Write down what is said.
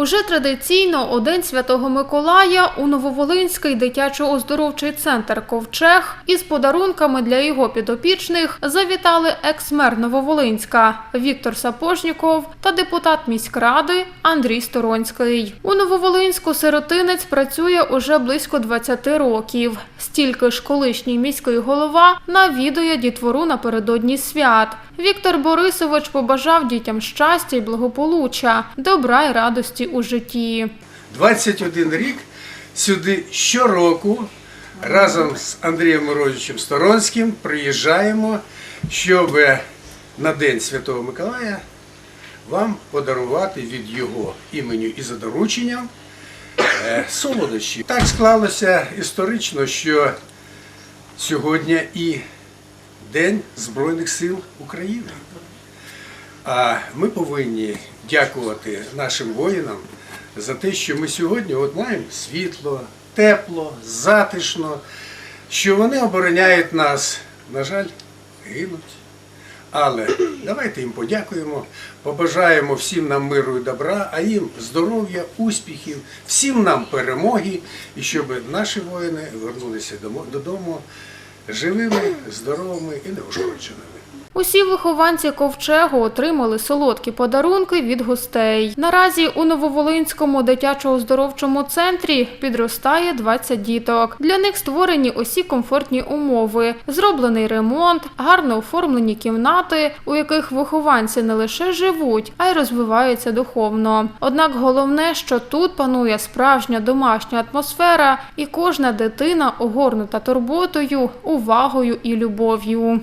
Уже традиційно у День Святого Миколая у Нововолинський дитячо-оздоровчий центр Ковчег із подарунками для його підопічних завітали екс-мер Нововолинська Віктор Сапожніков та депутат міськради Андрій Сторонський. У Нововолинську сиротинець працює уже близько 20 років. Стільки ж колишній міський голова навідує дітвору напередодні свят. Віктор Борисович побажав дітям щастя й благополуччя, добра й радості у житті. 21 рік сюди щороку разом з Андрієм Мирозовичем Сторонським приїжджаємо, щоб на День Святого Миколая вам подарувати від його імені і за дорученням е, солодощі. Так склалося історично, що сьогодні і День Збройних сил України. А ми повинні дякувати нашим воїнам за те, що ми сьогодні от маємо світло, тепло, затишно, що вони обороняють нас, на жаль, гинуть. Але давайте їм подякуємо, побажаємо всім нам миру і добра, а їм здоров'я, успіхів, всім нам перемоги, і щоб наші воїни вернулися додому живими, здоровими і неушкодженими. Усі вихованці ковчегу отримали солодкі подарунки від гостей. Наразі у Нововолинському дитячо-оздоровчому центрі підростає 20 діток. Для них створені усі комфортні умови, зроблений ремонт, гарно оформлені кімнати, у яких вихованці не лише живуть, а й розвиваються духовно. Однак головне, що тут панує справжня домашня атмосфера, і кожна дитина огорнута турботою, увагою і любов'ю.